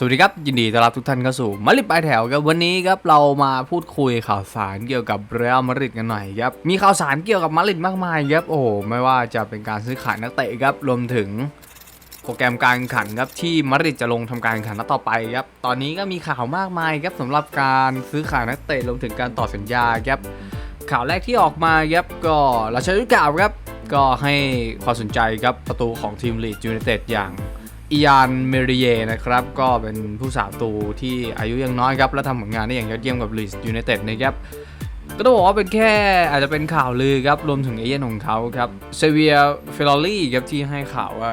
สวัสดีครับ ยินดีต้อนรับทุกท่านเข้าสู่มาริปลายแถวครับวันนี้ครับเรามาพูดคุยข่าวสารเกี่ยวกับเรอัลมาดริดกันหน่อยครับมีข่าวสารเกี่ยวกับมาดริดมากมายครับโอ้ไม่ว่าจะเป็นการซื้อขายนักเตะครับรวมถึงโปรแกรมการแข่งขันครับที่มาดริดจะลงทำการแข่งขันนัดต่อไปครับตอนนี้ก็มีข่าวมากมายครับสำหรับการซื้อขายนักเตะรวมถึงการต่อสัญญาครับข่าวแรกที่ออกมาครับก็ราชาวิกาวครับก็ให้ความสนใจครับประตูของทีมลีดยูไนเต็ดอย่าง อียานเมริเยนะครับ ก็เป็นผู้สาวตูที่อายุยังน้อยครับ และทำผลงานได้อย่างยอดเยี่ยมกับลีสยูไนเต็ดนะครับ ก็ต้องบอกว่าเป็นแค่อาจจะเป็นข่าวลือครับ รวมถึงเอเย่นของเขาครับเซเวียเฟลอรี่ครับที่ให้ข่าวว่า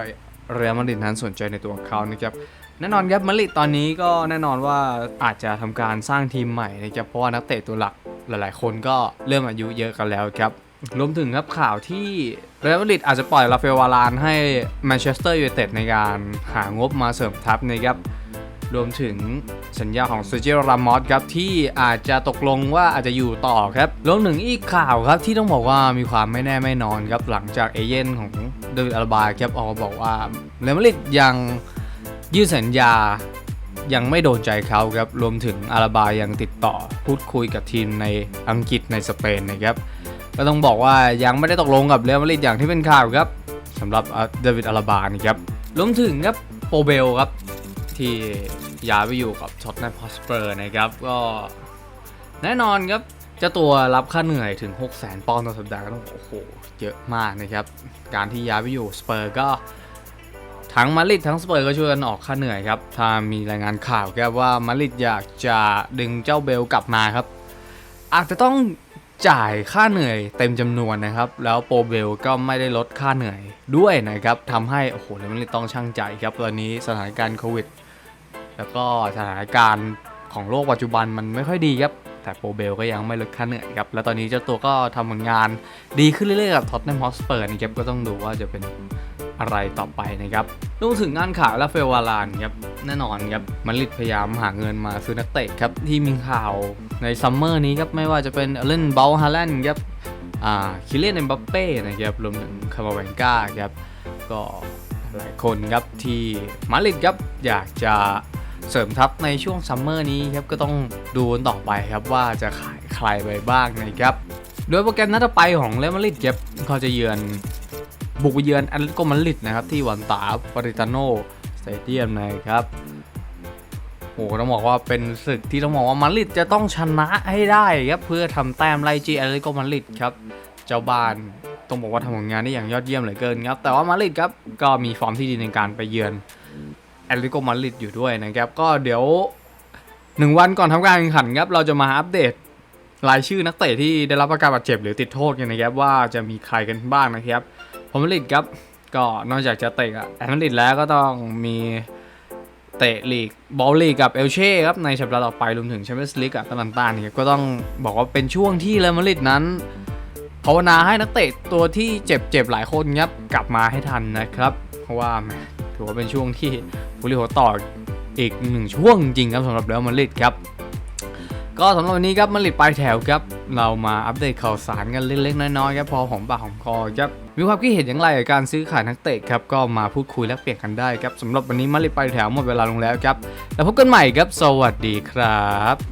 เรอัลมาดริดนั้นสนใจในตัวเขานะครับแน่นอนครับมาดริดตอนนี้ก็แน่นอนว่าอาจจะทำการสร้างทีมใหม่นะครับเพราะว่านักเตะตัวหลักหลาย ๆ คนก็เริ่มอายุเยอะกันแล้วครับ รวมถึงครับข่าวที่เรอัลมาดริดอาจจะปล่อยราเอลวารานให้แมนเชสเตอร์ยูไนเต็ดในการหางบมาเสริมทัพนะครับรวมถึงสัญญาของเซอร์เจียรามอสครับที่อาจจะตกลงว่าอาจจะอยู่ต่อครับรวมถึงอีกข่าวครับที่ต้องบอกว่ามีความไม่แน่ไม่นอนครับหลังจากเอเย่นของเดวิดอัลบาครับออกมาบอกว่าเรอัลมาดริดยังยืดสัญญายังไม่โดนใจเขาครับรวมถึงอาราบายังติดต่อพูดคุยกับทีมในอังกฤษในสเปนนะครับ ก็ต้องบอกว่ายังไม่ได้ตกลงกับเรอัลมาดริดอย่างที่เป็นข่าวครับสำหรับเดวิดอาราบานี่ครับรวมถึงครับโปเบลครับที่ย้ายไปอยู่กับช็อตแนมพอสเปอร์นะครับก็แน่นอนครับจ้าตัวรับค่าเหนื่อยถึง 6 0 0 0 0 0ปอนด์ต่อสัปดาห์ก็ต้องโอ้โหเยอะมากนะครับ การที่ย้ายไปอยู่สเปอร์ก็ทั้งมาริดทั้งสเปอร์ก็ช่วยกันออกค่าเหนื่อยครับ ถ้ามีรายงานข่าวครับว่ามาริดอยากจะดึงเจ้าเบลกลับมาครับ อาจจะต้อง จ่ายค่าเหนื่อยเต็มจำนวนนะครับ แล้วโปรเบลก็ไม่ได้ลดค่าเหนื่อยด้วยนะครับทำให้โอ้โหเรอัลมาดริดต้องช่างใจครับตอนนี้สถานการณ์โควิด แล้วก็สถานการณ์ของโลกปัจจุบันมันไม่ค่อยดีครับแต่โปรเบลก็ยังไม่ลดค่าเหนื่อยครับ แล้วตอนนี้เจ้าตัวก็ทำผลงานดีขึ้นเรื่อยๆกับท็อตแนมฮอสเปอร์นะครับก็ต้องดูว่าจะเป็น อะไรต่อไปนะครับรวมถึงงานขายลาเฟลวารานครับแน่นอนครับมันริดพยายามหาเงินมาซื้อนักเตะครับที่มีข่าวในซัมเมอร์นี้ครับไม่ว่าจะเป็นเล่นเบลฮาแลนด์ครับอ่าคิเลียนเอ็มบัปเป้นะครับรวมถึงคาร์มาเวนก้าครับก็หลายคนครับที่มาริดครับอยากจะเสริมทัพในช่วงซัมเมอร์นี้ครับก็ต้องดูต่อไปครับว่าจะขายใครไปบ้างนะครับโดยโปรแกรมนัดต่อไปของเรอัลมาดริดครับเขาจะเยือน บุกไปเยือนแอตเลติโกมาดริดนะครับที่วันตาปาริตาโนสเตเดียมนะครับโอ้ต้องบอกว่าเป็นศึกที่ต้องบอกว่ามาดริดจะต้องชนะให้ได้ครับเพื่อทำแต้มไล่จีแอตเลติโกมาดริดครับเจ้าบ้านต้องบอกว่าทำผลงานได้อย่างยอดเยี่ยมเหลือเกินครับแต่ว่ามาดริดครับก็มีฟอร์มที่ดีในการไปเยือนแอตเลติโกมาดริดอยู่ด้วยนะครับก็เดี๋ยวหนึ่งวันก่อนทำการแข่งขันครับเราจะมาอัปเดตรายชื่อนักเตะที่ได้รับอาการบาดเจ็บหรือติดโทษกันนะครับว่าจะมีใครกันบ้างนะครับ ผมมาดริดครับ ก็นอกจากจะเตะกับแอตมาดริดแล้วก็ต้องมีเตะลีกบอลลีกกับเอลเช่ครับ ในสัปดาห์ต่อไปรวมถึงแชมเปี้ยนส์ลีกกับตาลันตาเนี่ยก็ต้องบอกว่าเป็นช่วงที่เรอัลมาดริดนั้นภาวนาให้นักเตะตัวที่เจ็บเจ็บหลายคนครับกลับมาให้ทันนะครับ เพราะว่าถือว่าเป็นช่วงที่บุรีหัวต่ออีกหนึ่งช่วงจริงครับสำหรับเรอัลมาดริดครับ ก็สำหรับวันนี้ครับมาดริดปลายแถวครับ เรามาอัปเดตข่าวสารกันเล็กๆน้อยๆครับพอหอมปากหอมคอครับมีความคิดเห็นอย่างไรกับการซื้อขายนักเตะครับก็มาพูดคุยและเปลี่ยนกันได้ครับสำหรับวันนี้มาดริดปลายแถวหมดเวลาลงแล้วครับแล้วพบกันใหม่ครับสวัสดีครับ